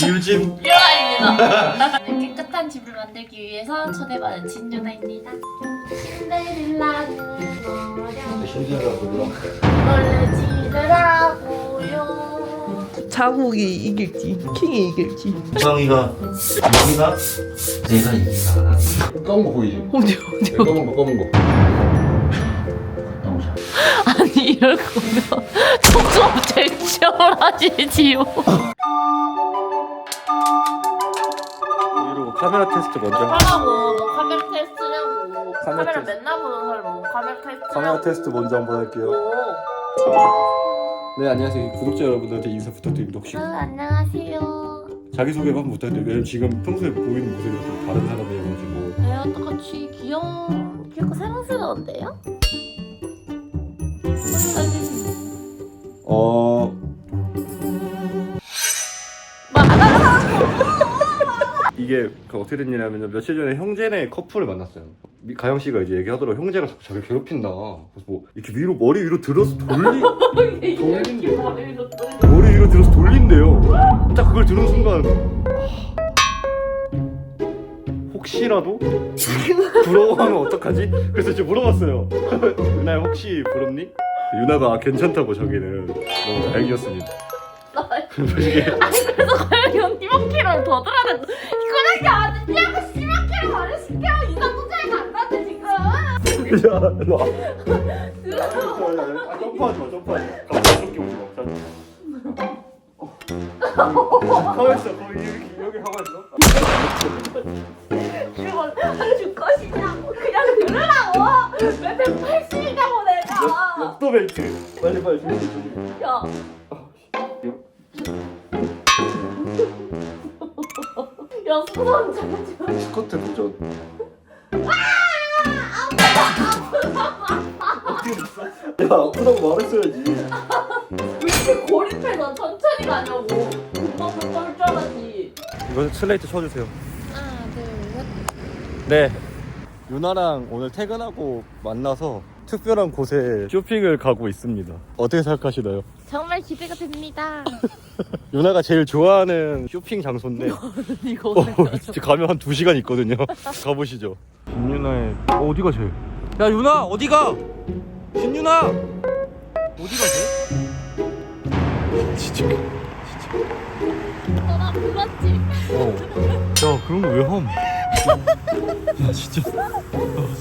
이유진 유아입니다. 깨끗한 집을 만들기 위해서 초대받은. 신데렐라는 원래 지르라고요. 자국이 이길지 킹이 이길지 우성이가 이기나 내가 이기나 검은 거 보이지? 어디 네, 검은 거 검은 거 너무 잘 아니 이럴 거면 청소업체 시험을 하시지요. 카메라 테스트 먼저 하라고 뭐 카메라 테스트냐고 카메라 카메라 테스트. 맨날 보는 사람 뭐 카메라 테스트냐고 카메라 테스트 먼저 한번 할게요 네 안녕하세요 구독자 여러분들한테 인사 부탁드립니다 혹시 응, 안녕하세요. 자기소개 한번 부탁드려요 왜냐면 지금 평소에 보이는 모습이 좀 다른 사람이어가지고 왜요? 똑같이 귀여운 귀엽고 사랑스러운데요? 어... 이게 그 어떻게 된 일이냐면 며칠 전에 형제네 커플을 만났어요. 가영 씨가 이제 얘기하더라고 형제가 자꾸 자기 괴롭힌다. 그래서 뭐 이렇게 위로 머리 위로 들어서 돌리 돌린대. 머리 위로 들어서 돌린대요. 딱 그걸 들은 순간 아, 혹시라도 부러워하면 어떡하지? 그래서 이제 물어봤어요. 유나 혹시 부럽니? 유나가 괜찮다고 저기는 너무 다행이었습니다. 솔직히 1kg를 더 들어야 된다. 그런 게 아니냐고 10kg 더를 시켜. 이상 도장에 간다는데 지금. 야, 일로 와. 아, 점프하죠, 점프하죠. 갑자기 오지 마. 자. 가만 있어, 거기 이렇게 여기 하고 있어. 죽을 죽 것이냐고. 그냥 들으라고. 왜 180이냐고 내가. 역도 벨트. 야 수선 잠시만. 스쿼트 도전. 어떻게 됐어? 야, 아프다고 말했어야지. 왜 이렇게 고립해서 천천히 가냐고. 금방 금방 줄 알았지. 이거 슬레이트 쳐주세요. 하나 둘 셋. 네. 유나랑 오늘 퇴근하고 만나서 특별한 곳에 쇼핑을 가고 있습니다. 어떻게 생각하시나요? 정말 기대가 됩니다. 유나가 제일 좋아하는 쇼핑 장소인데 이거 어, 진짜 가면 한 2시간 있거든요. 가보시죠. 신유나의 어, 어디가 쟤? 야 유나 어디가? 신유나 어디가 쟤? 진짜 너나 불렀지. 어. 야 그런 거 왜 함? 야 진짜 아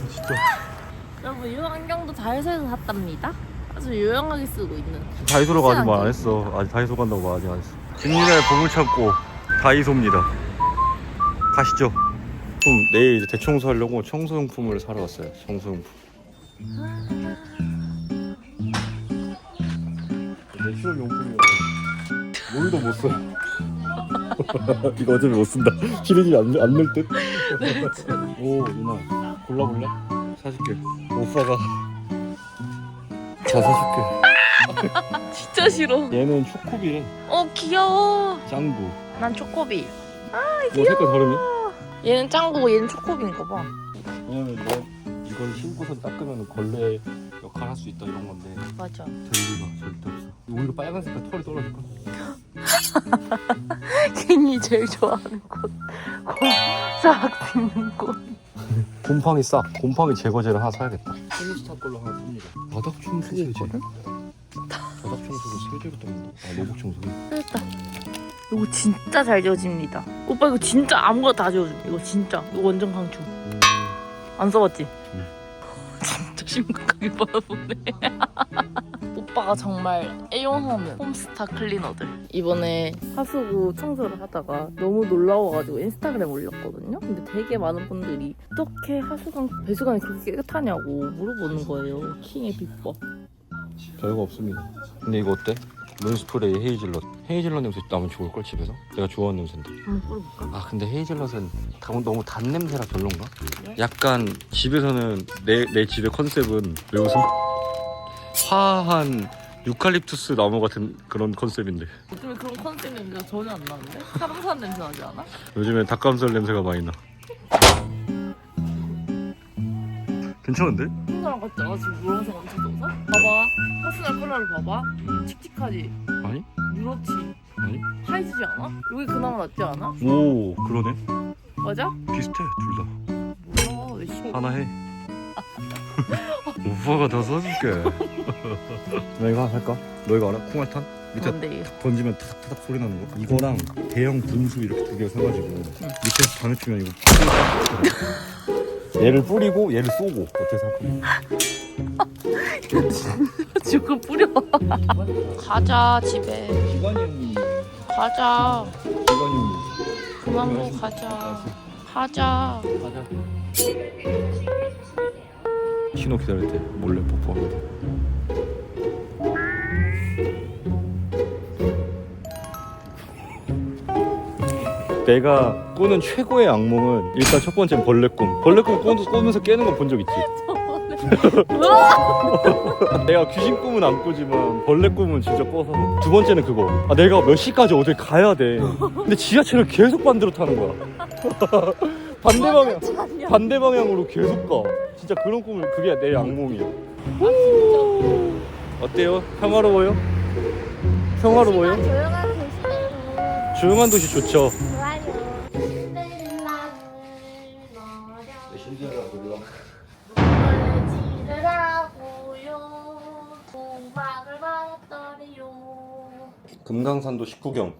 진짜 여러분 이 안경도 다이소에서 샀답니다. 아주 유용하게 쓰고 있는. 다이소로 가지 말안 안경. 했어. 아직 다이소 간다고 말 아직 안 했어. 신유나의 보물 찾고 다이소입니다. 가시죠. 그럼 내일 이제 대청소하려고 청소용품을 사러 왔어요. 청소용품. 내추럴 용품이요. 물도 못 써. 이거 어차피 못 쓴다. 기름이 안, 안 넣을 듯? 오, 누나. 골라볼래? 사줄게. 오빠가. 자, 사줄게. 진짜 싫어. 얘는 초코비래. 어 귀여워. 짱구. 난 초코비. 뭐 색깔 다르네? 얘는 짱구고 얘는 초코비인가 봐. 왜냐면 너 이걸 신고서 닦으면 걸레 역할 할 수 있다 이런 건데 맞아. 될 리가 절대 없어. 오히려 빨간 색깔 털이 떨어질 거야. 괜히 제일 좋아하는 곳. 싹 씹는 곳. 곰팡이 싹. 곰팡이 제거제를 하나 사야겠다. 스미스타 걸로 하나 삽니다. 바닥 청소 세제. 바닥 청소도 세제로 떴는데. 아 로봇 청소. 됐다. 이거 진짜 잘 지워집니다. 오빠 이거 진짜 아무거나 다 지워줘. 이거 진짜. 이거 완전 강추. 음. 안 써봤지? 응. 진짜 심각하게 받아보네. 오빠가 정말 애용하는 홈스타 클리너들. 이번에 하수구 청소를 하다가 너무 놀라워가지고 인스타그램 올렸거든요. 근데 되게 많은 분들이 어떻게 하수관 배수관이 그렇게 깨끗하냐고 물어보는 거예요. 킹의 비법. 별거 없습니다. 근데 이거 어때? 룬스프레이 헤이즐넛. 헤이즐넛 냄새 나면 좋을 걸 집에서. 내가 좋아하는 냄새인데. 한번 뿌려볼까? 아 근데 헤이즐넛은 다- 너무 단 냄새라 별론가? 약간 집에서는 내 내 집의 컨셉은 왜 웃음? 화한 유칼립투스 나무 같은 그런 컨셉인데 요즘에 그런 컨셉 냄새가 전혀 안 나는데? 사람 사는 냄새 나지 않아? 요즘엔 닭가슴살 냄새가 많이 나. 괜찮은데? 사람 같지 않아? 지금 노란색 엄청 떠서? 봐봐. 퍼스널 컬러를 봐봐. 칙칙하지? 아니? 누렇지? 아니? 사이즈지 않아? 여기 그나마 낫지 않아? 오 그러네 맞아? 비슷해 둘다 뭐야 왜 씨. 하나 해 오빠가 다 사줄게 나 이거 하나 할까? 너 이거 알아? 콩알탄? 밑에 뭔데 이거? 던지면 타닥타닥 소리 나는 거 이거랑 대형 분수 이렇게 두 개 사가지고 밑에서 바느치면 이거 얘를 뿌리고 얘를 쏘고 어떻게 생각해? 지금 뿌려 가자 집에 기관이 형님 가자 기관이 형님 그만 보고 가자 가자 가자 신호 기다릴 때 몰래 뽀뽀합니다 내가 꾸는 최고의 악몽은 일단 첫 번째는 벌레 꿈. 벌레 꿈 꾸면서, 꾸면서 깨는 건 본 적 있지? 내가 귀신 꿈은 안 꾸지만 벌레 꿈은 진짜 꿔서 두 번째는 그거. 아 내가 몇 시까지 어딜 가야 돼? 근데 지하철을 계속 반대로 타는 거야 반대 방향 반대 방향으로 계속 가. 진짜 그런 꿈을 그게 내 악몽이야. 어때요? 평화로워요? 평화로워요? 조용한 도시대로 조용한 도시 좋죠. 좋아요. 몰라. 받았더니요. 금강산도 식후경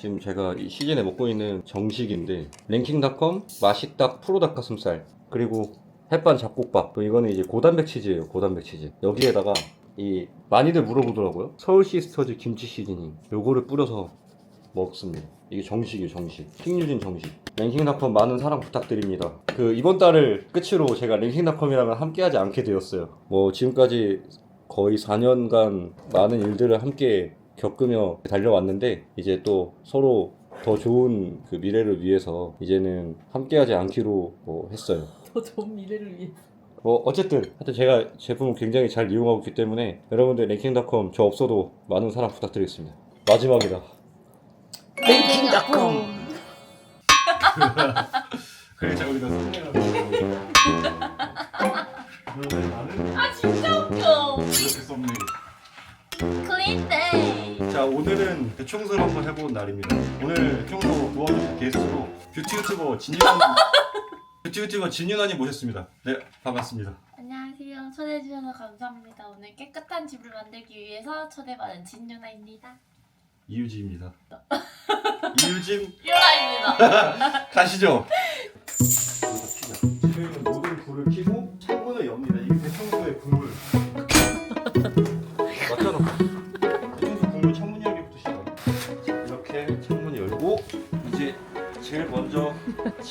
지금 제가 이 시즌에 먹고 있는 정식인데 랭킹닷컴 맛있닭 프로 닭가슴살 그리고 햇반 잡곡밥. 또 이거는 이제 고단백 치즈예요 고단백 치즈. 여기에다가 이 많이들 물어보더라고요. 서울 시스터즈 김치 시즈닝. 요거를 뿌려서 먹습니다. 이게 정식이에요 정식. 킹유진 정식. 랭킹닷컴 많은 사랑 부탁드립니다. 그 이번 달을 끝으로 제가 랭킹닷컴이랑은 함께하지 않게 되었어요. 뭐 지금까지 거의 4년간 많은 일들을 함께 겪으며 달려왔는데 이제 또 서로 더 좋은 그 미래를 위해서 이제는 함께하지 않기로 뭐 했어요. 더 좋은 미래를 위해 뭐 어쨌든 하여튼 제가 제품을 굉장히 잘 이용하고 있기 때문에 여러분들 랭킹닷컴 저 없어도 많은 사랑 부탁드리겠습니다. 마지막이다. 랭킹닷컴 그래서 우리가 아 진짜 웃겨 이렇게 썸네일. 클린데이. 자 오늘은 대청소를 한번 해본 날입니다. 오늘 대청소 도와주실 게스트로 뷰티 유튜버 진유난 뷰티 유튜버 진유난이 모셨습니다. 네 반갑습니다. 안녕하세요. 초대해 주셔서 감사합니다. 오늘 깨끗한 집을 만들기 위해서 초대받은 진유나입니다. 이유지입니다. 이유진 유라입니다. 가시죠. 저희는 모든 불을 켜고 창문을 엽니다. 이게 대청소의 국물.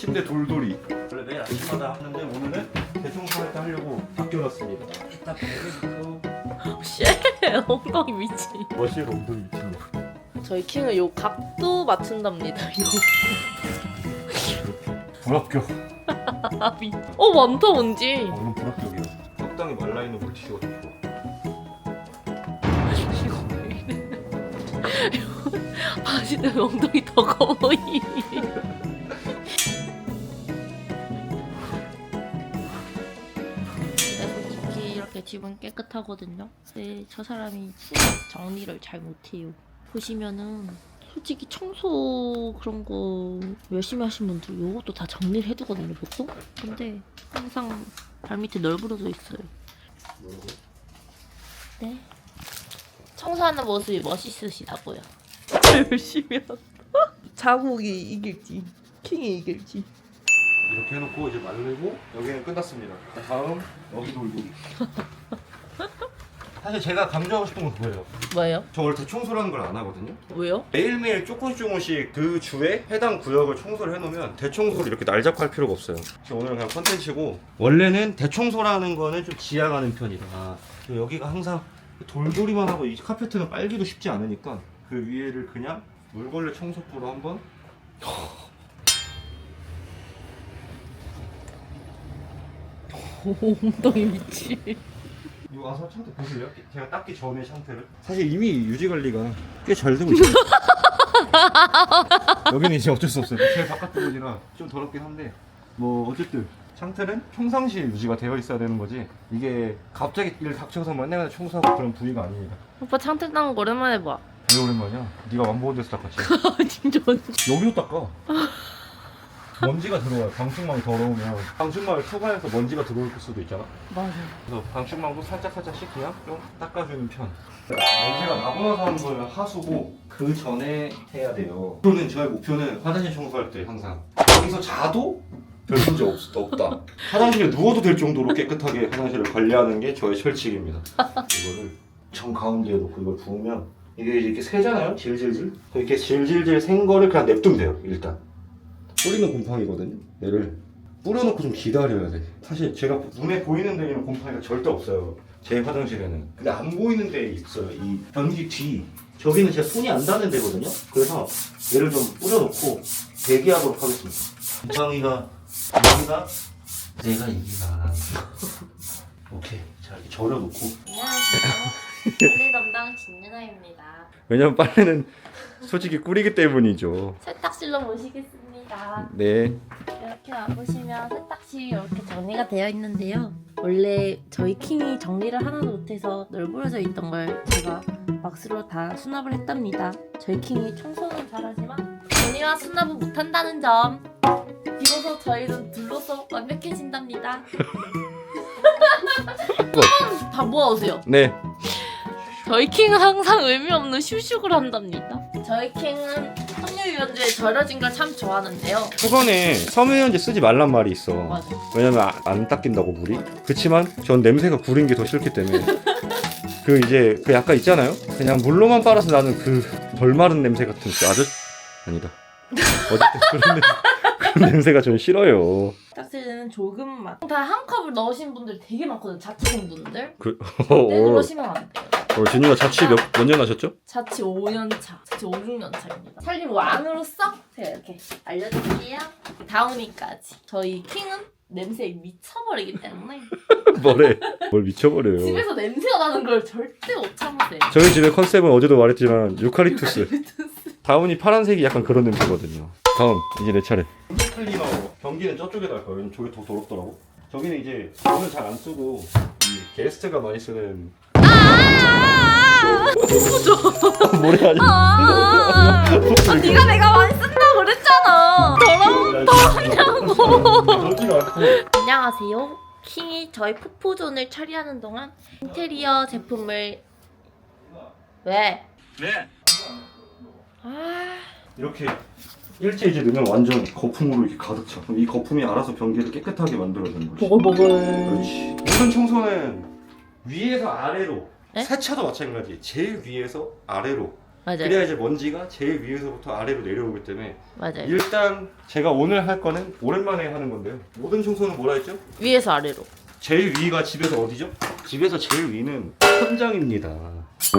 침대 돌돌이. 원래 매일 아침마다 하는데 오늘은 대청소할 때 하려고 바뀌어놨습니다. 일단 엉덩이 미치 머시에 엉덩이 미친다. 저희 킹은 요 각도 맞춘답니다 이거 불합격. 아비 어 많다 뭔지 방금 불합격이야. 적당히 말라있는 물티슈가 더 좋아. 이거 왜 이래 바지는 엉덩이 더커 보이 집은 깨끗하거든요. 근데 저 사람이 정리를 잘 못해요. 보시면은 솔직히 청소 그런 거 열심히 하신 분들 이것도 다 정리를 해두거든요 보통. 근데 항상 발밑에 널브러져 있어요. 네. 청소하는 모습이 멋있으시다고요. 열심히 한다 자국이 이길지 킹이 이길지 이렇게 해놓고 이제 말리고 여기는 끝났습니다. 다음 여기 돌돌이. 사실 제가 강조하고 싶은 건 그거예요. 뭐예요? 저 원래 대청소라는 걸 안 하거든요. 왜요? 매일매일 조금씩 조금씩 그 주에 해당 구역을 청소를 해놓으면 대청소를 이렇게 날 잡고 할 필요가 없어요. 지금 오늘은 그냥 컨텐츠고 원래는 대청소라는 거는 좀 지양하는 편이다. 그리고 여기가 항상 돌돌이만 하고 이 카페트는 빨기도 쉽지 않으니까 그 위에를 그냥 물걸레 청소부로 한번 엉덩이 미치 이거 와서 상태 보실래요? 제가 닦기 전에 상태를 사실 이미 유지 관리가 꽤 잘 되고 있어요 여기는 이제 어쩔 수 없어요 제 바깥 부분이라 좀 더럽긴 한데 뭐 어쨌든 상태는 평상시에 유지가 되어 있어야 되는 거지 이게 갑자기 일 닥쳐서 맨날 청소하고 그런 부위가 아닙니다 오빠 창틀 딴거 오랜만에 봐 왜 오랜만이야? 네가 맘보는 데서 닦았지? 진짜 완전. 여기도 닦아. 먼지가 들어와요. 방충망이 더러우면 방충망을 초반에서 먼지가 들어올 수도 있잖아. 맞아. 그래서 방충망도 살짝 살짝씩 그냥 좀 닦아주는 편. 먼지가 나고 나서 하는 거는 하수고 그 전에 해야 돼요. 목표는 저의 목표는 화장실 청소할 때 항상 여기서 자도 별 문제 없, 없다. 화장실에 누워도 될 정도로 깨끗하게 화장실을 관리하는 게 저의 철칙입니다. 이거를 정 가운데에 놓고 이걸 부으면 이게 이렇게 새잖아요. 질질질. 이렇게 질질질 생 거를 그냥 냅두면 돼요. 일단. 뿌리는 곰팡이거든요. 얘를 뿌려놓고 좀 기다려야 돼. 사실 제가 눈에 보이는 데에는 곰팡이가 절대 없어요. 제 화장실에는. 근데 안 보이는 데에 있어요. 이 변기 뒤. 저기는 제 손이 안 닿는 데거든요. 그래서 얘를 좀 뿌려놓고 대기하도록 하겠습니다. 곰팡이가 여기가 내가 이기나 오케이. 자, 이렇게 절여놓고. 안녕하세요. 빨래 담당 진윤아입니다. 왜냐면 빨래는 솔직히 꿀이기 때문이죠. 세탁실로 모시겠습니다. 네. 이렇게 와보시면 세탁실이 이렇게 정리가 되어 있는데요. 원래 저희 킹이 정리를 하나도 못해서 널브러져 있던 걸 제가 막스로 다 수납을 했답니다. 저희 킹이 청소는 잘하지만 정리와 수납은 못한다는 점. 비로소 저희는 둘로서 완벽해진답니다. 다 모아오세요. 네. 저희 킹은 항상 의미 없는 슈슉을 한답니다. 저희 킹은 섬유유연제에 절여진 걸 참 좋아하는데요. 초반에 섬유유연제 쓰지 말란 말이 있어. 맞아. 왜냐면 아- 안 닦인다고 물이. 그렇지만 전 냄새가 구린 게 더 싫기 때문에 그 이제 그 약간 있잖아요. 그냥 물로만 빨아서 나는 그 덜 마른 냄새 같은 그 아저 아니다. 어쨌든 그런, 냄, 그런 냄새가 전 싫어요. 세탁실에는 조금만. 다 한 컵을 넣으신 분들 되게 많거든요. 자취생 분들. 그 네, 어, 그러시면 안 돼요. 어, 진이가 자취 몇 몇 년 하셨죠? 자취 5년 차, 자취 5, 6년 차입니다. 살림 왕으로서 제가 이렇게 알려드릴게요. 다운이까지. 저희 킹은 냄새에 미쳐버리기 때문에 뭐래? 뭘 미쳐버려요. 집에서 냄새가 나는 걸 절대 못 참으세요. 저희 집의 컨셉은 어제도 말했지만 유카리투스. 다운이 파란색이 약간 그런 냄새거든요. 다음 이제 내 차례. 클리너 변기는 저쪽에다 할 거예요. 저게 더 더럽더라고. 저기는 이제 저는 잘안 쓰고 이 게스트가 많이 쓰는. 뭐래 하지? 아, 네가 내가 많이 쓴다고 그랬잖아. 저기가 않고. 안녕하세요. 킹이 저희 푸푸존을 처리하는 동안 인테리어 제품을 왜? 네. 아 이렇게 일체 이제 넣으면 완전 거품으로 이렇게 가득 차. 그럼 이 거품이 알아서 변기를 깨끗하게 만들어주는 거지. 보글보글. 그렇지. 모든 청소는 위에서 아래로. 네? 세차도 마찬가지. 제일 위에서 아래로. 맞아요. 그래야 이제 먼지가 제일 위에서부터 아래로 내려오기 때문에 맞아요. 일단 제가 오늘 할 거는 오랜만에 하는 건데요. 모든 청소는 뭐라 했죠? 위에서 아래로. 제일 위가 집에서 어디죠? 집에서 제일 위는 천장입니다. 저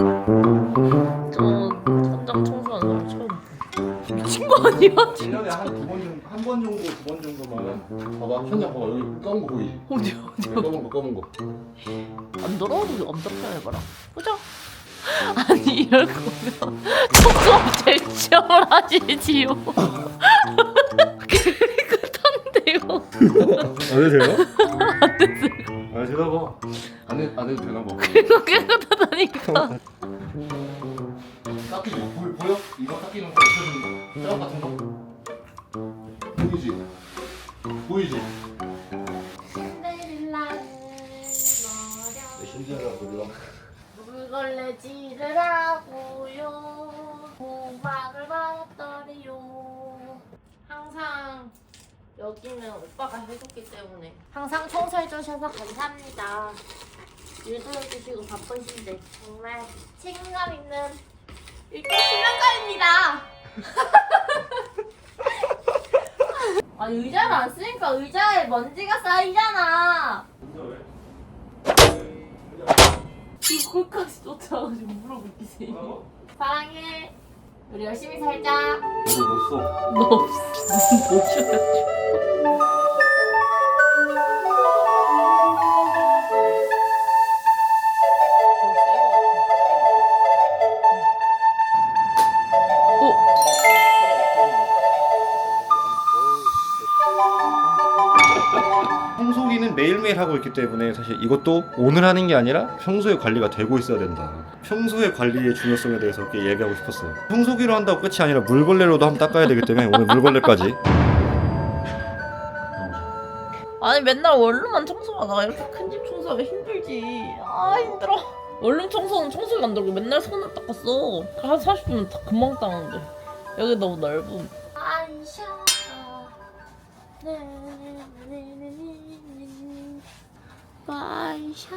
천장 청소하는 사람 처음. 봐. 미친 거 아니야? 1년에 한두번 정도, 한 번 정도, 두 번 정도만 봐봐 천장 봐봐 여기 검은 거 보이지? 어디 네, 검은 거 검은 거안 더러워도 엄청 해봐라. 보자. 아니 이럴 거면 청소업체 취업을 하시지요. 깨끗한데요. 안 해도 돼요? 안 되세요. 아 되나 봐. 안, 해, 안 해도 되나 봐 이거 깨끗하다니까. 닦이지? 보여? 보여? 이거 닦이는 거 없어지는 거 같은 거 보이지? 보이지? 신데렐라는 신기하다 그래요 물걸레질을 하고요. 호박을 받았더래요. 항상 여기는 오빠가 해줬기 때문에 항상 청소해주셔서 감사합니다. 일도 해주시고 바쁘신데 정말 책임감 있는 일개 신랑감입니다 아니 의자를 안 쓰니까 의자에 먼지가 쌓이잖아. 지금 거기까지 쫓아가지고 물어보기세요 사랑해. 우리 열심히 살자. 너도 넣었어. 너 없어. 무슨 청소기는 매일매일 하고 있기 때문에 사실 이것도 오늘 하는 게 아니라 평소에 관리가 되고 있어야 된다. 평소의 관리의 중요성에 대해서 이렇게 얘기하고 싶었어요. 청소기로 한다고 끝이 아니라 물걸레로도 한번 닦아야 되기 때문에 오늘 물걸레까지. 아니 맨날 원룸만 청소하다가 이렇게 큰 집 청소하기 힘들지. 아 힘들어. 원룸 청소는 청소기 안 들고 맨날 손을 닦았어. 한 40분은 다 금방 닦는데. 여기 너무 넓음. 아이샤 와이샤